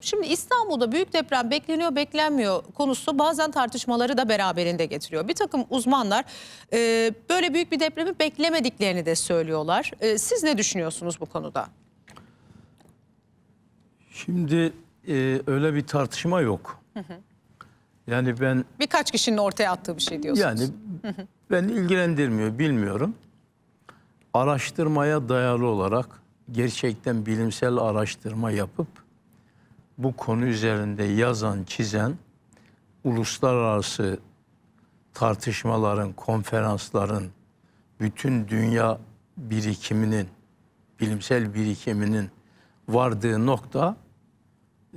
Şimdi İstanbul'da büyük deprem bekleniyor beklenmiyor konusu bazen tartışmaları da beraberinde getiriyor. Bir takım uzmanlar e, böyle büyük bir depremi beklemediklerini de söylüyorlar. E, siz ne düşünüyorsunuz bu konuda? Şimdi e, öyle bir tartışma yok. Yani ben Birkaç kişinin ortaya attığı bir şey diyorsunuz. yani ben ilgilendirmiyor, bilmiyorum. Araştırmaya dayalı olarak gerçekten bilimsel araştırma yapıp bu konu üzerinde yazan, çizen uluslararası tartışmaların, konferansların, bütün dünya birikiminin, bilimsel birikiminin vardığı nokta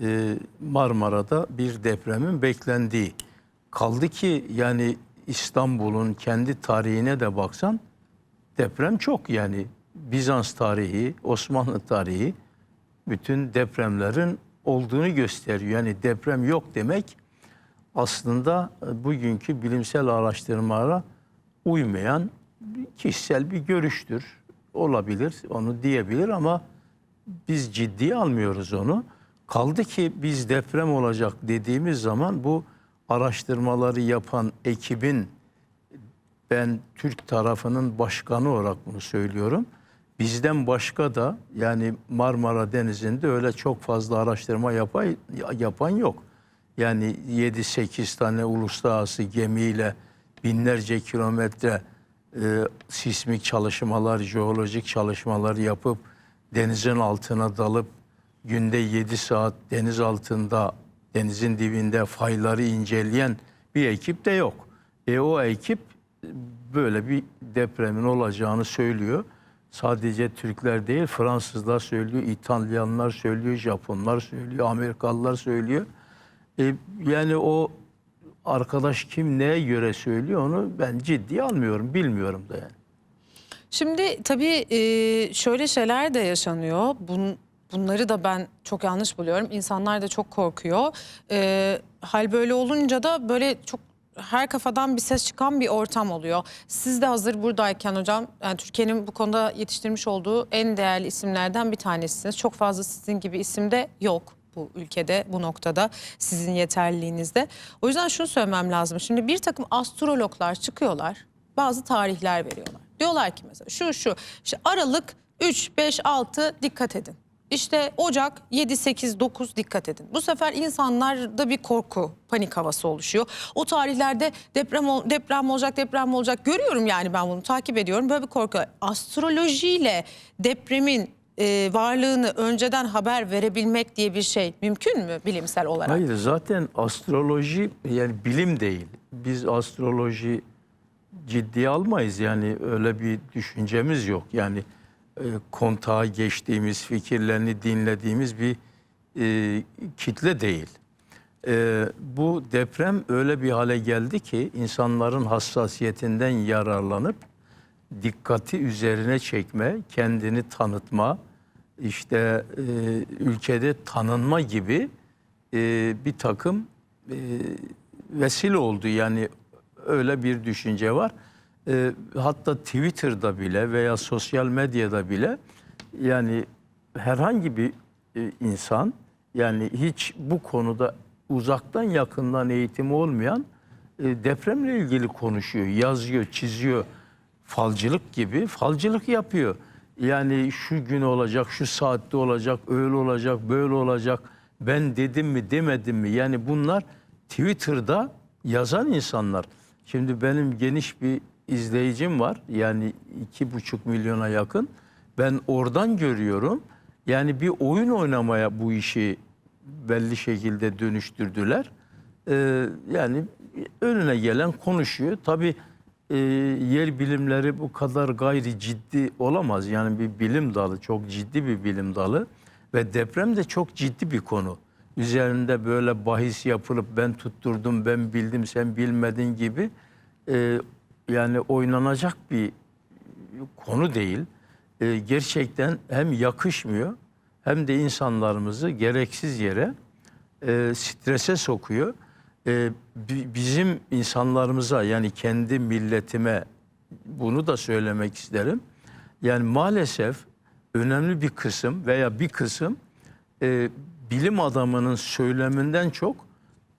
e, Marmara'da bir depremin beklendiği. Kaldı ki yani İstanbul'un kendi tarihine de baksan deprem çok yani Bizans tarihi, Osmanlı tarihi bütün depremlerin olduğunu gösteriyor. Yani deprem yok demek aslında e, bugünkü bilimsel araştırmalara uymayan kişisel bir görüştür. Olabilir, onu diyebilir ama biz ciddiye almıyoruz onu. Kaldı ki biz deprem olacak dediğimiz zaman bu araştırmaları yapan ekibin ben Türk tarafının başkanı olarak bunu söylüyorum. Bizden başka da yani Marmara Denizi'nde öyle çok fazla araştırma yapay, yapan yok. Yani 7-8 tane uluslararası gemiyle binlerce kilometre e, sismik çalışmalar, jeolojik çalışmalar yapıp denizin altına dalıp günde 7 saat deniz altında, denizin dibinde fayları inceleyen bir ekip de yok. E o ekip böyle bir depremin olacağını söylüyor. Sadece Türkler değil, Fransızlar söylüyor, İtalyanlar söylüyor, Japonlar söylüyor, Amerikalılar söylüyor. E, yani o arkadaş kim neye göre söylüyor onu ben ciddiye almıyorum, bilmiyorum da yani. Şimdi tabii e, şöyle şeyler de yaşanıyor. Bun, bunları da ben çok yanlış buluyorum. İnsanlar da çok korkuyor. E, hal böyle olunca da böyle çok her kafadan bir ses çıkan bir ortam oluyor. Siz de hazır buradayken hocam yani Türkiye'nin bu konuda yetiştirmiş olduğu en değerli isimlerden bir tanesisiniz. Çok fazla sizin gibi isim de yok bu ülkede bu noktada sizin yeterliliğinizde. O yüzden şunu söylemem lazım. Şimdi bir takım astrologlar çıkıyorlar bazı tarihler veriyorlar. Diyorlar ki mesela şu şu işte Aralık 3, 5, 6 dikkat edin. İşte Ocak 7, 8, 9 dikkat edin. Bu sefer insanlarda bir korku, panik havası oluşuyor. O tarihlerde deprem ol- deprem olacak, deprem olacak. Görüyorum yani ben bunu takip ediyorum. Böyle bir korku. Astrolojiyle depremin e, varlığını önceden haber verebilmek diye bir şey mümkün mü bilimsel olarak? Hayır zaten astroloji yani bilim değil. Biz astroloji ciddiye almayız yani öyle bir düşüncemiz yok. Yani e, kontağa geçtiğimiz, fikirlerini dinlediğimiz bir e, kitle değil. E, bu deprem öyle bir hale geldi ki insanların hassasiyetinden yararlanıp dikkati üzerine çekme, kendini tanıtma, işte e, ülkede tanınma gibi e, bir takım e, vesile oldu. Yani öyle bir düşünce var. E, hatta Twitter'da bile veya sosyal medyada bile yani herhangi bir e, insan yani hiç bu konuda uzaktan yakından eğitimi olmayan e, depremle ilgili konuşuyor, yazıyor, çiziyor. Falcılık gibi falcılık yapıyor. Yani şu gün olacak, şu saatte olacak, öyle olacak, böyle olacak. Ben dedim mi, demedim mi? Yani bunlar Twitter'da yazan insanlar. Şimdi benim geniş bir izleyicim var. Yani iki buçuk milyona yakın. Ben oradan görüyorum. Yani bir oyun oynamaya bu işi belli şekilde dönüştürdüler. Ee, yani önüne gelen konuşuyor. Tabii e, yer bilimleri bu kadar gayri ciddi olamaz. Yani bir bilim dalı, çok ciddi bir bilim dalı ve deprem de çok ciddi bir konu. Üzerinde böyle bahis yapılıp ben tutturdum, ben bildim, sen bilmedin gibi e, yani oynanacak bir konu değil. E, gerçekten hem yakışmıyor hem de insanlarımızı gereksiz yere e, strese sokuyor. E, bi- bizim insanlarımıza yani kendi milletime bunu da söylemek isterim. Yani maalesef önemli bir kısım veya bir kısım e, bilim adamının söyleminden çok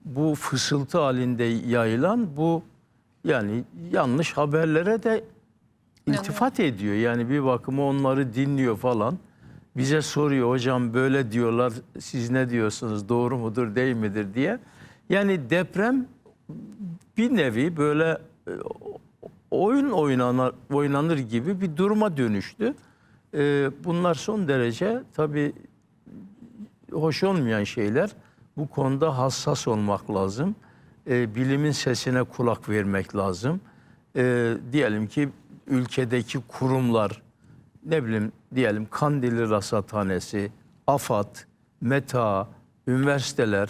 bu fısıltı halinde yayılan bu yani yanlış haberlere de iltifat ediyor. Yani bir bakıma onları dinliyor falan. Bize soruyor hocam böyle diyorlar siz ne diyorsunuz doğru mudur değil midir diye. Yani deprem bir nevi böyle e, oyun oynanır, oynanır gibi bir duruma dönüştü. E, Bunlar son derece tabii hoş olmayan şeyler. Bu konuda hassas olmak lazım. E, bilimin sesine kulak vermek lazım. E, diyelim ki ülkedeki kurumlar, ne bileyim diyelim Kandilli Rasathanesi, AFAD, META, üniversiteler,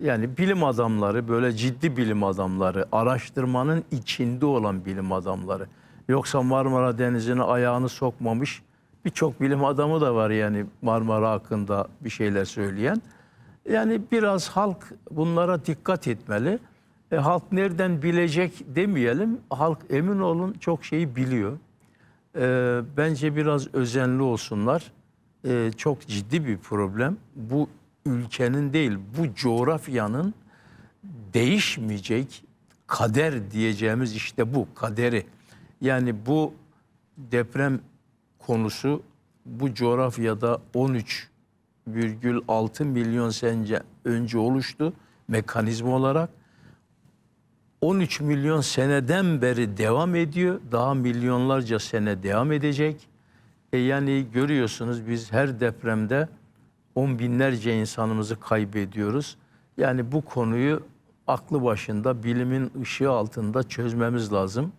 yani bilim adamları, böyle ciddi bilim adamları, araştırmanın içinde olan bilim adamları. Yoksa Marmara Denizi'ne ayağını sokmamış birçok bilim adamı da var yani Marmara hakkında bir şeyler söyleyen. Yani biraz halk bunlara dikkat etmeli. E, halk nereden bilecek demeyelim. Halk emin olun çok şeyi biliyor. E, bence biraz özenli olsunlar. E, çok ciddi bir problem. Bu ülkenin değil, bu coğrafyanın değişmeyecek kader diyeceğimiz işte bu kaderi. Yani bu deprem konusu bu coğrafyada 13,6 milyon sence önce oluştu mekanizma olarak. 13 milyon seneden beri devam ediyor. Daha milyonlarca sene devam edecek. E yani görüyorsunuz biz her depremde on binlerce insanımızı kaybediyoruz. Yani bu konuyu aklı başında bilimin ışığı altında çözmemiz lazım.